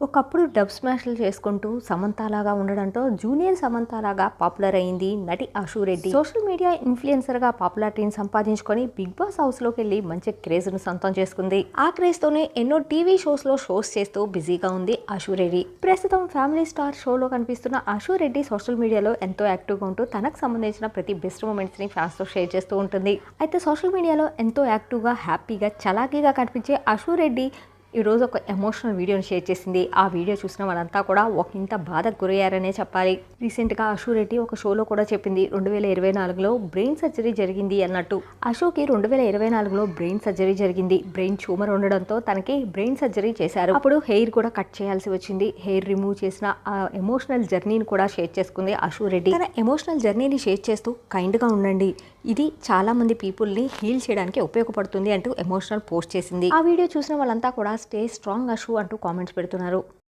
ఒకప్పుడు డబ్ స్మాష్లు చేసుకుంటూ సమంతలాగా ఉండడంతో జూనియర్ సమంతలాగా పాపులర్ అయింది నటి అశురెడ్డి సోషల్ మీడియా ఇన్ఫ్లుయెన్సర్గా పాపులారిటీని సంపాదించుకొని బిగ్ బాస్ హౌస్లోకి వెళ్ళి మంచి క్రేజ్ను సొంతం చేసుకుంది. ఆ క్రేజ్తోనే ఎన్నో టీవీ షోస్లో షోస్ చేస్తూ బిజీగా ఉంది అశురెడ్డి ప్రస్తుతం ఫ్యామిలీ స్టార్ షోలో కనిపిస్తున్న అశురెడ్డి సోషల్ మీడియాలో ఎంతో యాక్టివ్గా ఉంటూ తనకు సంబంధించిన ప్రతి బెస్ట్ మూమెంట్స్ని ఫ్యాన్స్తో షేర్ చేస్తూ ఉంటుంది. అయితే సోషల్ మీడియాలో ఎంతో యాక్టివ్గా హ్యాపీగా చలాకీగా కనిపించే అశురెడ్డి ఈరోజు ఒక ఎమోషనల్ వీడియోని షేర్ చేసింది. ఆ వీడియో చూసిన వాళ్ళంతా కూడా ఒక ఇంత బాధకు గురయ్యారనే చెప్పాలి. రీసెంట్గా అశోరెడ్డి ఒక షోలో కూడా చెప్పింది. రెండు వేల ఇరవై నాలుగులో బ్రెయిన్ సర్జరీ జరిగింది అన్నట్టు. అశోక్కి రెండు వేల ఇరవై నాలుగులో బ్రెయిన్ సర్జరీ జరిగింది. బ్రెయిన్ ట్యూమర్ ఉండడంతో తనకి బ్రెయిన్ సర్జరీ చేశారు. అప్పుడు హెయిర్ కూడా కట్ చేయాల్సి వచ్చింది. హెయిర్ రిమూవ్ చేసిన ఆ ఎమోషనల్ జర్నీని కూడా షేర్ చేసుకుంది అశోరెడ్డి తన ఎమోషనల్ జర్నీని షేర్ చేస్తూ కైండ్గా ఉండండి. ఇది చాలా మంది పీపుల్ని హీల్ చేయడానికి ఉపయోగపడుతుంది అంటూ ఎమోషనల్ పోస్ట్ చేసింది. ఆ వీడియో చూసిన వాళ్ళంతా కూడా స్టే స్ట్రాంగ్ అషు అంటూ కామెంట్స్ పెడుతున్నారు.